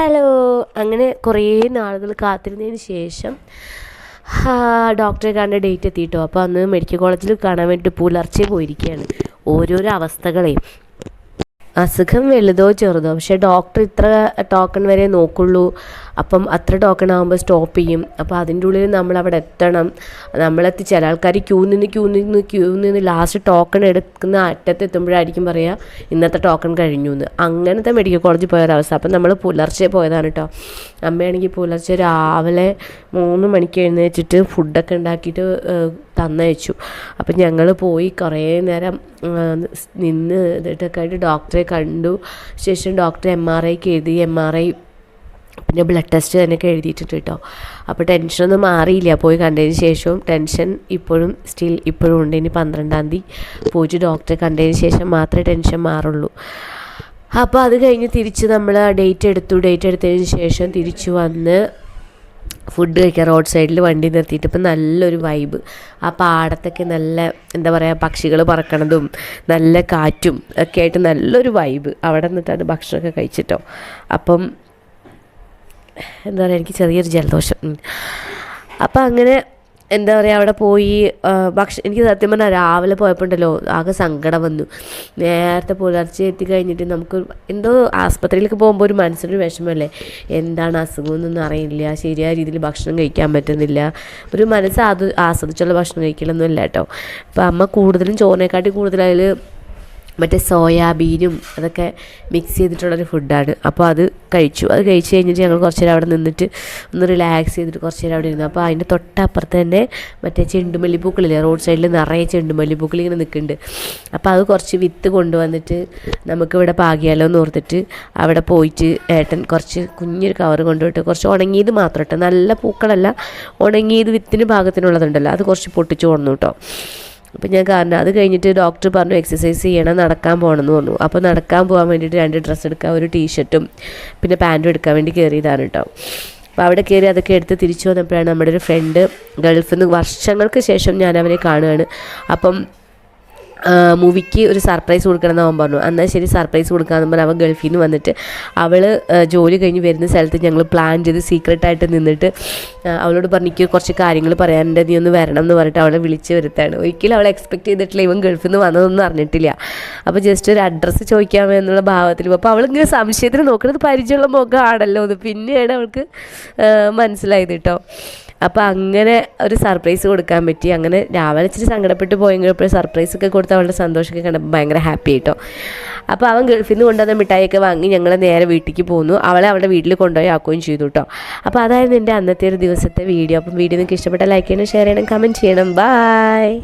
Hello. അങ്ങനെ കുറേ നാളുകൾ കാത്തിരുന്നതിന് ശേഷം ഡോക്ടറെ കണ്ട ഡേറ്റ് എത്തിയിട്ടോ. അപ്പോൾ അന്ന് മെഡിക്കൽ കോളേജിൽ കാണാൻ വേണ്ടിയിട്ട് പുലർച്ചെ പോയിരിക്കുകയാണ്. ഓരോരോ അവസ്ഥകളെ. അസുഖം വലുതോ ചെറുതോ. പക്ഷേ ഡോക്ടർ ഇത്ര ടോക്കൺ വരെ നോക്കുള്ളൂ. അപ്പം അത്ര ടോക്കൺ ആകുമ്പോൾ സ്റ്റോപ്പ് ചെയ്യും. അപ്പോൾ അതിന്റെ ഉള്ളിൽ നമ്മൾ അവിടെ എത്തണം. നമ്മളെത്തി ചില ആൾക്കാർ ക്യൂ നിന്ന് ക്യൂ നിന്ന് ക്യൂ നിന്ന് ലാസ്റ്റ് ടോക്കൺ എടുക്കുന്ന അറ്റത്ത് എത്തുമ്പോഴായിരിക്കും പറയുക ഇന്നത്തെ ടോക്കൺ കഴിഞ്ഞു എന്ന് അങ്ങനത്തെ മെഡിക്കൽ കോളേജിൽ പോയ ഒരവസ്ഥ അപ്പം നമ്മൾ പുലർച്ചെ പോയതാണ് കേട്ടോ അമ്മയാണെങ്കിൽ പുലർച്ചെ രാവിലെ മൂന്ന് മണിക്ക് എഴുന്നേറ്റിട്ട് ഫുഡൊക്കെ ഉണ്ടാക്കിയിട്ട് തന്നയച്ചു. അപ്പം ഞങ്ങൾ പോയി കുറേ നേരം നിന്ന് ഇതൊക്കെ ആയിട്ട് ഡോക്ടറെ കണ്ടു. ശേഷം ഡോക്ടർ എം ആർ ഐക്ക് എഴുതി. എം ആർ ഐ പിന്നെ ബ്ലഡ് ടെസ്റ്റ് തന്നെയൊക്കെ എഴുതിയിട്ടുണ്ട് കേട്ടോ അപ്പോൾ ടെൻഷനൊന്നും മാറിയില്ല. പോയി കണ്ടതിന് ശേഷവും ടെൻഷൻ ഇപ്പോഴും സ്റ്റിൽ ഇപ്പോഴും ഉണ്ട്. ഇനി പന്ത്രണ്ടാം തീയതി പോയിട്ട് ഡോക്ടറെ കണ്ടതിന് ശേഷം മാത്രമേ ടെൻഷൻ മാറുള്ളൂ. അപ്പോൾ അത് കഴിഞ്ഞ് തിരിച്ച് നമ്മൾ ഡേറ്റ് എടുത്തു. ഡേറ്റ് എടുത്തതിന് ശേഷം തിരിച്ചു വന്ന് ഫുഡ് കഴിക്കാൻ റോഡ് സൈഡിൽ വണ്ടി നിർത്തിയിട്ട് ഇപ്പം നല്ലൊരു വൈബ് ആ പാടത്തൊക്കെ നല്ല എന്താ പറയുക പക്ഷികൾ പറക്കണതും നല്ല കാറ്റും ഒക്കെ ആയിട്ട് നല്ലൊരു വൈബ് അവിടെ നിന്നിട്ടാണ് ഭക്ഷണമൊക്കെ കഴിച്ചിട്ടോ. അപ്പം എന്താ പറയുക എനിക്ക് ചെറിയൊരു ജലദോഷം. അപ്പം അങ്ങനെ എന്താ പറയുക അവിടെ പോയി ഭക്ഷണം എനിക്ക് സത്യം പറഞ്ഞാൽ രാവിലെ പോയപ്പോൾ ഉണ്ടല്ലോ ആകെ സങ്കടം വന്നു. നേരത്തെ പുലർച്ചെ എത്തിക്കഴിഞ്ഞിട്ട് നമുക്ക് എന്തോ ആസ്പത്രിയിലേക്ക് പോകുമ്പോൾ ഒരു മനസ്സിനൊരു വിഷമമല്ലേ എന്താണ് അസുഖം എന്നൊന്നും അറിയില്ല ശരിയായ രീതിയിൽ ഭക്ഷണം കഴിക്കാൻ പറ്റുന്നില്ല. ഒരു മനസ്സ് ആസ്വദിച്ചുള്ള ഭക്ഷണം കഴിക്കലൊന്നും കേട്ടോ. അപ്പോൾ അമ്മ കൂടുതലും ചോറിനെക്കാട്ടി അതിൽ മറ്റേ സോയാബീനും അതൊക്കെ മിക്സ് ചെയ്തിട്ടുള്ളൊരു ഫുഡാണ് അപ്പോൾ അത് കഴിച്ചു. അത് കഴിച്ച് കഴിഞ്ഞിട്ട് ഞങ്ങൾ കുറച്ച് നേരം അവിടെ നിന്നിട്ട് ഒന്ന് റിലാക്സ് ചെയ്തിട്ട് കുറച്ച് നേരം അവിടെ ഇരുന്നു. അപ്പോൾ അതിന്റെ തൊട്ടപ്പുറത്ത് തന്നെ മറ്റേ ചെണ്ടുമല്ലിപ്പൂക്കളില്ലേ റോഡ് സൈഡിൽ നിറയെ ചെണ്ടുമല്ലിപ്പൂക്കൾ ഇങ്ങനെ നിൽക്കുന്നുണ്ട്. അപ്പോൾ അത് കുറച്ച് വിത്ത് കൊണ്ടുവന്നിട്ട് നമുക്കിവിടെ പാകിയാലോ എന്ന് ഓർത്തിട്ട് അവിടെ പോയിട്ട് ഏട്ടൻ കുറച്ച് കുഞ്ഞൊരു കവർ കൊണ്ടുപോയിട്ട് കുറച്ച് ഉണങ്ങിയത് മാത്രം കേട്ടോ നല്ല പൂക്കളല്ല ഉണങ്ങിയത് വിത്തിന് പാകത്തിനുള്ളതുണ്ടല്ലോ. അത് കുറച്ച് പൊട്ടിച്ച് കൊണ്ടു കേട്ടോ. അപ്പം ഞാൻ കാരണം അത് കഴിഞ്ഞിട്ട് ഡോക്ടർ പറഞ്ഞു എക്സസൈസ് ചെയ്യണം നടക്കാൻ പോകണമെന്ന് പറഞ്ഞു. അപ്പോൾ നടക്കാൻ പോകാൻ വേണ്ടിയിട്ട് രണ്ട് ഡ്രസ്സ് എടുക്കാം ഒരു ടീഷർട്ടും പിന്നെ പാന്റും എടുക്കാൻ വേണ്ടി കയറിയതാണ് കേട്ടോ അപ്പോൾ അവിടെ കയറി അതൊക്കെ എടുത്ത് തിരിച്ചു വന്നപ്പോഴാണ് നമ്മുടെ ഒരു ഫ്രണ്ട് ഗൾഫിൽ നിന്ന് വർഷങ്ങൾക്ക് ശേഷം ഞാൻ അവനെ കാണുകയാണ്. അപ്പം മൂവിക്ക് ഒരു സർപ്രൈസ് കൊടുക്കണമെന്ന് അവൻ പറഞ്ഞു. എന്നാൽ ശരി സർപ്രൈസ് കൊടുക്കാമെന്ന് പറഞ്ഞാൽ അവൻ ഗൾഫിൽ നിന്ന് വന്നിട്ട് അവൾ ജോലി കഴിഞ്ഞ് വരുന്ന സ്ഥലത്ത് ഞങ്ങൾ പ്ലാൻ ചെയ്ത് സീക്രട്ടായിട്ട് നിന്നിട്ട് അവളോട് പറഞ്ഞിക്ക് കുറച്ച് കാര്യങ്ങൾ പറയാനുണ്ട് നീ ഒന്ന് വരണം എന്ന് പറഞ്ഞിട്ട് അവളെ വിളിച്ച് വരുത്താണ്. ഒരിക്കലും അവളെ എക്സ്പെക്ട് ചെയ്തിട്ടില്ല ഇവൻ ഗൾഫിൽ നിന്ന് വന്നതൊന്നും അറിഞ്ഞിട്ടില്ല. അപ്പോൾ ജസ്റ്റ് ഒരു അഡ്രസ്സ് ചോദിക്കാമോ എന്നുള്ള ഭാവത്തിൽ അപ്പോൾ അവളിങ്ങനെ സംശയത്തിന് നോക്കുന്നത് പരിചയമുള്ള മുഖമാണല്ലോ അത്. പിന്നെയാണ് അവൾക്ക് മനസ്സിലായത് കേട്ടോ അപ്പോൾ അങ്ങനെ ഒരു സർപ്രൈസ് കൊടുക്കാൻ പറ്റി. അങ്ങനെ രാവിലെ ഇച്ചിരി സങ്കടപ്പെട്ട് പോയെങ്കിലും സർപ്രൈസ് ഒക്കെ കൊടുത്ത് അവളുടെ സന്തോഷമൊക്കെ കണ്ടപ്പോൾ ഭയങ്കര ഹാപ്പി ആയിട്ടോ. അപ്പോൾ അവൻ ഗൾഫിൽ നിന്ന് കൊണ്ടുവന്ന മിഠായിയൊക്കെ വാങ്ങി ഞങ്ങൾ നേരെ വീട്ടിലേക്ക് പോന്നു. അവളെ അവളുടെ വീട്ടിൽ കൊണ്ടുപോയി ആക്കുകയും ചെയ്തു കേട്ടോ അപ്പോൾ അതായിരുന്നു എന്റെ അന്നത്തെ ഒരു ദിവസത്തെ വീഡിയോ അപ്പം വീഡിയോ നിങ്ങൾക്ക് ഇഷ്ടപ്പെട്ട ലൈക്ക് ചെയ്യണം ഷെയർ ചെയ്യണം കമന്റ് ചെയ്യണം. ബായ്